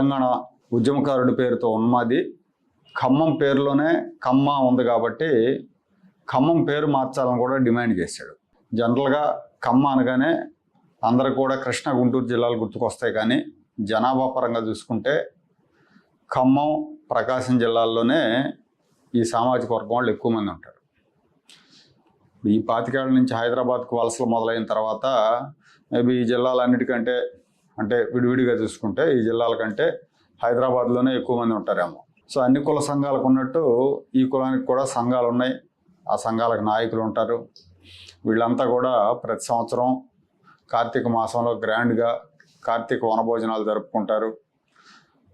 తెలంగాణ ఉద్యమకారుడి పేరుతో ఉన్నది. ఖమ్మం పేరులోనే ఖమ్మ ఉంది కాబట్టి ఖమ్మం పేరు మార్చాలని కూడా డిమాండ్ చేశాడు. జనరల్గా ఖమ్మ అనగానే అందరు కూడా కృష్ణా గుంటూరు జిల్లాలు గుర్తుకొస్తాయి కానీ జనాభా పరంగా చూసుకుంటే ఖమ్మం ప్రకాశం జిల్లాల్లోనే ఈ సామాజిక వర్గం వాళ్ళు ఎక్కువ మంది ఉంటారు. ఈ పాతికేళ్ళ నుంచి హైదరాబాద్కు వలసలు మొదలైన తర్వాత మేబీ ఈ జిల్లాలన్నిటికంటే అంటే విడివిడిగా చూసుకుంటే ఈ జిల్లాల కంటే హైదరాబాద్లోనే ఎక్కువ మంది ఉంటారేమో. సో అన్ని కుల సంఘాలకు ఉన్నట్టు ఈ కులానికి కూడా సంఘాలు ఉన్నాయి. ఆ సంఘాలకు నాయకులు ఉంటారు. వీళ్ళంతా కూడా ప్రతి సంవత్సరం కార్తీక మాసంలో గ్రాండ్గా కార్తీక వనభోజనాలు జరుపుకుంటారు.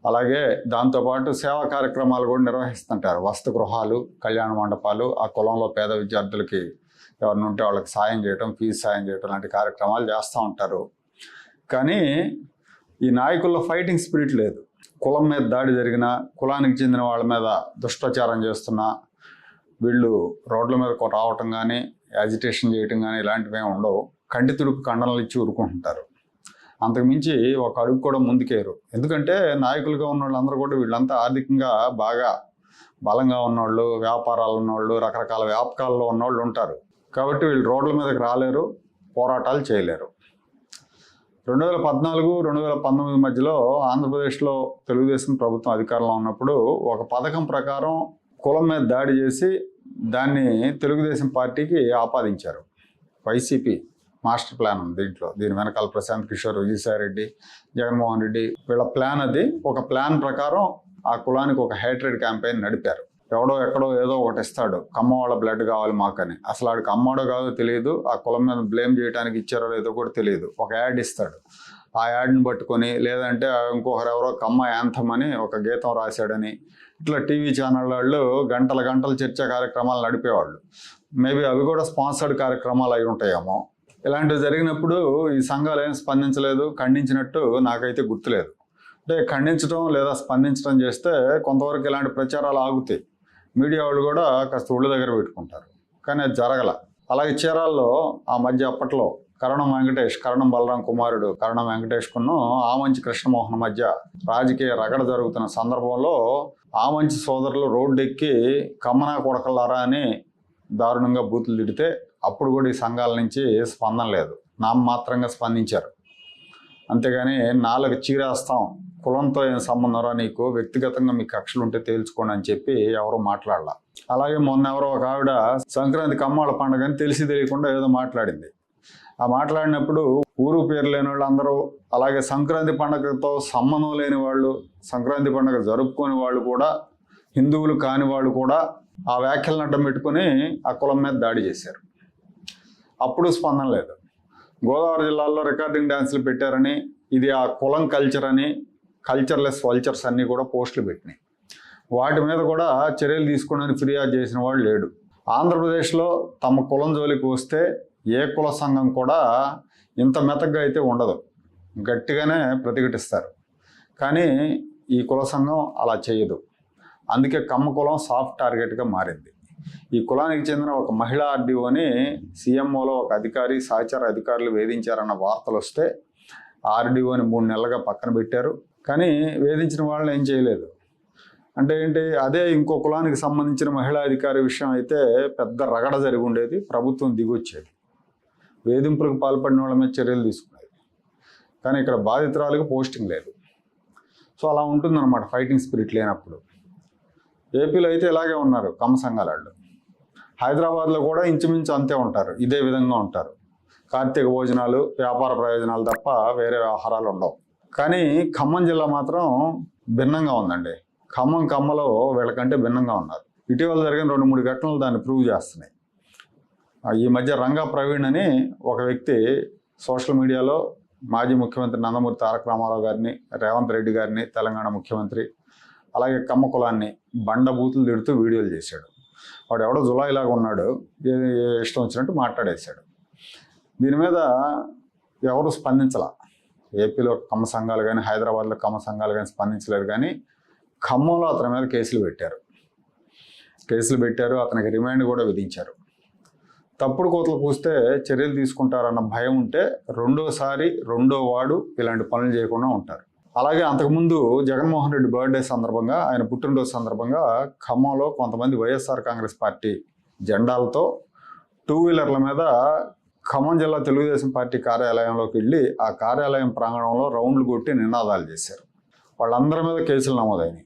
అలాగే దాంతోపాటు సేవా కార్యక్రమాలు కూడా నిర్వహిస్తుంటారు. వసతి గృహాలు కళ్యాణ మండపాలు ఆ కులంలో పేద విద్యార్థులకి ఎవరిని ఉంటే వాళ్ళకి సాయం చేయటం ఫీజు సాయం చేయటం లాంటి కార్యక్రమాలు చేస్తూ ఉంటారు. కానీ ఈ నాయకుల్లో ఫైటింగ్ స్పిరిట్ లేదు. కులం మీద దాడి జరిగిన కులానికి చెందిన వాళ్ళ మీద దుష్టాచారం చేస్తున్నా వీళ్ళు రోడ్ల మీద రావటం కానీ యాజిటేషన్ చేయటం కానీ ఇలాంటివి ఏమి ఉండవు. కంటి తుడుపు ఖండనలు ఇచ్చి ఊరుకుంటుంటారు. అంతకుమించి ఒక అడుగు కూడా ముందుకేరు ఎందుకంటే నాయకులుగా ఉన్న వాళ్ళందరూ కూడా వీళ్ళంతా ఆర్థికంగా బాగా బలంగా ఉన్నవాళ్ళు వ్యాపారాలు ఉన్నవాళ్ళు రకరకాల వ్యాపకాల్లో ఉన్నవాళ్ళు ఉంటారు. కాబట్టి వీళ్ళు రోడ్ల మీదకి రాలేరు పోరాటాలు చేయలేరు. రెండు వేల పద్నాలుగు రెండు వేల పంతొమ్మిది మధ్యలో ఆంధ్రప్రదేశ్లో తెలుగుదేశం ప్రభుత్వం అధికారంలో ఉన్నప్పుడు ఒక పథకం ప్రకారం కులం మీద దాడి చేసి దాన్ని తెలుగుదేశం పార్టీకి ఆపాదించారు. వైసీపీ మాస్టర్ ప్లాన్ ఉంది దీంట్లో. దీని వెనకాల ప్రశాంత్ కిషోర్ విజయసాయి రెడ్డి జగన్మోహన్ రెడ్డి వీళ్ళ ప్లాన్ అది. ఒక ప్లాన్ ప్రకారం ఆ కులానికి ఒక హైట్రేడ్ క్యాంపెయిన్ నడిపారు. ఎవడో ఎక్కడో ఏదో ఒకటి ఇస్తాడు. కమ్మ వాళ్ళ బ్లడ్ కావాలి మాకని. అసలు ఆడికి అమ్మాడో కాదో తెలియదు. ఆ కులం మీద బ్లేమ్ చేయడానికి ఇచ్చారో లేదో కూడా తెలియదు. ఒక యాడ్ ఇస్తాడు. ఆ యాడ్ని పట్టుకొని లేదంటే ఇంకొకరు ఎవరో కమ్మ యాంథం అని ఒక గీతం రాశాడని. ఇట్లా టీవీ ఛానల్ వాళ్ళు గంటల గంటల చర్చా కార్యక్రమాలు నడిపేవాళ్ళు. మేబీ అవి కూడా స్పాన్సర్డ్ కార్యక్రమాలు అయి ఉంటాయేమో. ఇలాంటివి జరిగినప్పుడు ఈ సంఘాలు ఏం స్పందించలేదు. ఖండించినట్టు నాకైతే గుర్తులేదు. అంటే ఖండించడం లేదా స్పందించడం చేస్తే కొంతవరకు ఇలాంటి ప్రచారాలు ఆగుతాయి. మీడియా వాళ్ళు కూడా కాస్త ఒళ్ళు దగ్గర పెట్టుకుంటారు. కానీ అది జరగల. అలాగే చీరాల్లో ఆ మధ్య అప్పట్లో కరణం వెంకటేష్ కరణం బలరాం కుమారుడు కరణం వెంకటేష్ కును ఆమంచి కృష్ణమోహన్ మధ్య రాజకీయ రగడ జరుగుతున్న సందర్భంలో ఆమంచి సోదరులు రోడ్డు ఎక్కి కమ్మనా కొడకలారా అని దారుణంగా బూతులు తిడితే అప్పుడు కూడా ఈ సంఘాల నుంచి స్పందన లేదు. నామమాత్రంగా స్పందించారు. అంతేగాని నాలుగు చీరేస్తాం కులంతో ఏం సంబంధం రా నీకు? వ్యక్తిగతంగా మీ కక్షలు ఉంటే తేల్చుకోండి అని చెప్పి ఎవరు మాట్లాడాల. అలాగే మొన్న ఎవరో ఒక ఆవిడ సంక్రాంతి కమ్మాల పండుగ అని తెలిసి తెలియకుండా ఏదో మాట్లాడింది. ఆ మాట్లాడినప్పుడు ఊరు పేరు లేని వాళ్ళు అందరూ అలాగే సంక్రాంతి పండుగతో సంబంధం లేని వాళ్ళు సంక్రాంతి పండుగ జరుపుకొని వాళ్ళు కూడా హిందువులు కాని వాళ్ళు కూడా ఆ వ్యాఖ్యలను అడ్డం పెట్టుకుని ఆ కులం మీద దాడి చేశారు. అప్పుడు స్పందన లేదు. గోదావరి జిల్లాలో రికార్డింగ్ డ్యాన్సులు పెట్టారని ఇది ఆ కులం కల్చర్ అని కల్చర్లెస్ వల్చర్స్ అన్నీ కూడా పోస్టులు పెట్టినాయి. వాటి మీద కూడా చర్యలు తీసుకోవడానికి ఫిర్యాదు చేసిన వాడు లేడు. ఆంధ్రప్రదేశ్లో తమ కులం జోలికి వస్తే ఏ కుల సంఘం కూడా ఇంత మెతగ్గా అయితే ఉండదు. గట్టిగానే ప్రతిఘటిస్తారు. కానీ ఈ కుల సంఘం అలా చేయదు. అందుకే కమ్మ కులం సాఫ్ట్ టార్గెట్గా మారింది. ఈ కులానికి చెందిన ఒక మహిళా ఆర్డీఓని సీఎంఓలో ఒక అధికారి సహచార అధికారులు వేధించారన్న వార్తలు వస్తే ఆర్డీఓని మూడు నెలలుగా పక్కన పెట్టారు. కానీ వేధించిన వాళ్ళని ఏం చేయలేదు. అంటే ఏంటి అదే ఇంకో కులానికి సంబంధించిన మహిళా అధికారి విషయం అయితే పెద్ద రగడ జరిగి ఉండేది ప్రభుత్వం దిగొచ్చేది. వేధింపులకు పాల్పడిన వాళ్ళ మీద చర్యలు తీసుకునేది. కానీ ఇక్కడ బాధితురాలకు పోస్టింగ్ లేదు. సో అలా ఉంటుందన్నమాట ఫైటింగ్ స్పిరిట్ లేనప్పుడు. ఏపీలో అయితే ఇలాగే ఉన్నారు కమ్మ సంఘాల వాళ్ళు. హైదరాబాద్లో కూడా ఇంచుమించు అంతే ఉంటారు ఇదే విధంగా ఉంటారు. కార్తీక భోజనాలు వ్యాపార ప్రయోజనాలు తప్ప వేరే వ్యవహారాలు ఉండవు. కానీ ఖమ్మం జిల్లా మాత్రం భిన్నంగా ఉందండి. ఖమ్మం కమ్మలో వీళ్ళకంటే భిన్నంగా ఉన్నారు. ఇటీవల జరిగిన రెండు మూడు ఘటనలు దాన్ని ప్రూవ్ చేస్తున్నాయి. ఈ మధ్య రంగా ప్రవీణ్ అని ఒక వ్యక్తి సోషల్ మీడియాలో మాజీ ముఖ్యమంత్రి నందమూరి తారక రామారావు గారిని రేవంత్ రెడ్డి గారిని తెలంగాణ ముఖ్యమంత్రి అలాగే కమ్మ కులాన్ని బండ బూతులు తిడుతూ వీడియోలు చేశాడు. వాడు ఎవడో జులాయిలాగా ఉన్నాడు ఏ- ఇష్టం వచ్చినట్టు మాట్లాడేశాడు. దీని మీద ఎవరు స్పందించలా? ఏపీలో కమ్మ సంఘాలు కానీ హైదరాబాద్లో కమ్మ సంఘాలు కానీ స్పందించలేదు కానీ ఖమ్మంలో అతని మీద కేసులు పెట్టారు. కేసులు పెట్టారు అతనికి రిమాండ్ కూడా విధించారు. తప్పుడు కోతలు పూస్తే చర్యలు తీసుకుంటారన్న భయం ఉంటే రెండోసారి రెండో వాడు ఇలాంటి పనులు చేయకుండా ఉంటారు. అలాగే అంతకుముందు జగన్మోహన్ రెడ్డి బర్త్డే సందర్భంగా ఆయన పుట్టినరోజు సందర్భంగా ఖమ్మంలో కొంతమంది వైఎస్ఆర్ కాంగ్రెస్ పార్టీ జెండాలతో టూ వీలర్ల మీద ఖమ్మం జిల్లా తెలుగుదేశం పార్టీ కార్యాలయంలోకి వెళ్ళి ఆ కార్యాలయం ప్రాంగణంలో రౌండ్లు కొట్టి నినాదాలు చేశారు. వాళ్ళందరి మీద కేసులు నమోదైనవి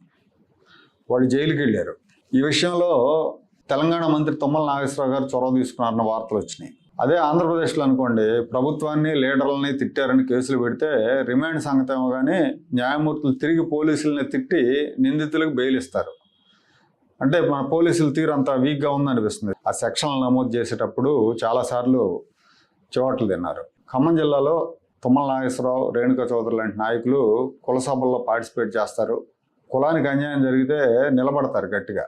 వాళ్ళు జైలుకి వెళ్ళారు. ఈ విషయంలో తెలంగాణ మంత్రి తుమ్మల నాగేశ్వరరావు గారు చొరవ తీసుకున్నారన్న వార్తలు వచ్చినాయి. అదే ఆంధ్రప్రదేశ్లో అనుకోండి ప్రభుత్వాన్ని లీడర్లని తిట్టారని కేసులు పెడితే రిమాండ్ సంగతి ఏమో కానీ న్యాయమూర్తులు తిరిగి పోలీసులని తిట్టి నిందితులకు బెయిల్ ఇస్తారు. అంటే మన పోలీసుల తీరు అంత వీక్గా ఉందనిపిస్తుంది. ఆ సెక్షన్లు నమోదు చేసేటప్పుడు చాలాసార్లు చివాట్లు తిన్నారు. ఖమ్మం జిల్లాలో తుమ్మల నాగేశ్వరరావు రేణుకా చౌదరి లాంటి నాయకులు కుల సభల్లో పార్టిసిపేట్ చేస్తారు. కులానికి అన్యాయం జరిగితే నిలబడతారు గట్టిగా.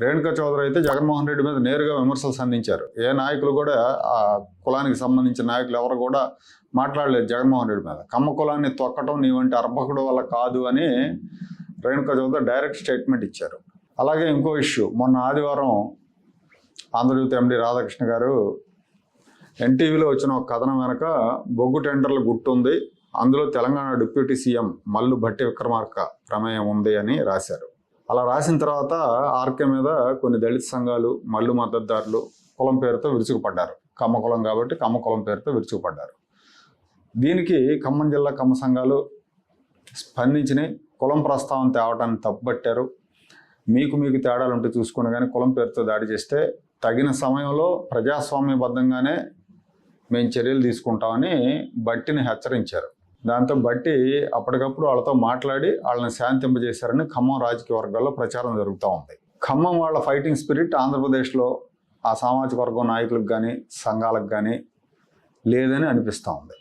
రేణుకా చౌదరి అయితే జగన్మోహన్ రెడ్డి మీద నేరుగా విమర్శలు సంధించారు. ఏ నాయకులు కూడా ఆ కులానికి సంబంధించిన నాయకులు ఎవరు కూడా మాట్లాడలేదు జగన్మోహన్ రెడ్డి మీద. కమ్మ కులాన్ని తొక్కటం నీ వంటి అర్భకుడు వల్ల కాదు అని రేణుకా చౌదరి డైరెక్ట్ స్టేట్మెంట్ ఇచ్చారు. అలాగే ఇంకో ఇష్యూ మొన్న ఆదివారం ఆంధ్రజ్యోతి ఎండి రాధాకృష్ణ గారు ఎన్టీవీలో వచ్చిన ఒక కథనం వెనక బొగ్గు టెండర్ల గుట్టు ఉంది. అందులో తెలంగాణ డిప్యూటీ సీఎం మల్లు భట్టి విక్రమార్క ప్రమేయం ఉంది అని రాశారు. అలా రాసిన తర్వాత ఆర్కే మీద కొన్ని దళిత సంఘాలు మల్లు మద్దతుదారులు కులం పేరుతో విరుచుకుపడ్డారు. కమ్మ కులం కాబట్టి కమ్మ కులం పేరుతో విరుచుకుపడ్డారు. దీనికి ఖమ్మం జిల్లా కమ్మ సంఘాలు స్పందించినాయి. కులం ప్రస్తావన తేవటాన్ని తప్పుపట్టారు. మీకు మీకు తేడాలు ఉంటే చూసుకుని కానీ కులం పేరుతో దాడి చేస్తే తగిన సమయంలో ప్రజాస్వామ్యబద్ధంగానే మేము చర్యలు తీసుకుంటామని బట్టిని హెచ్చరించారు. దాంతో బట్టి అప్పటికప్పుడు వాళ్ళతో మాట్లాడి వాళ్ళని శాంతింపజేశారని ఖమ్మం రాజకీయ వర్గాల్లో ప్రచారం జరుగుతూ ఉంది. ఖమ్మం వాళ్ళ ఫైటింగ్ స్పిరిట్ ఆంధ్రప్రదేశ్లో ఆ సామాజిక వర్గం నాయకులకు కానీ సంఘాలకు కానీ లేదని అనిపిస్తూ ఉంది.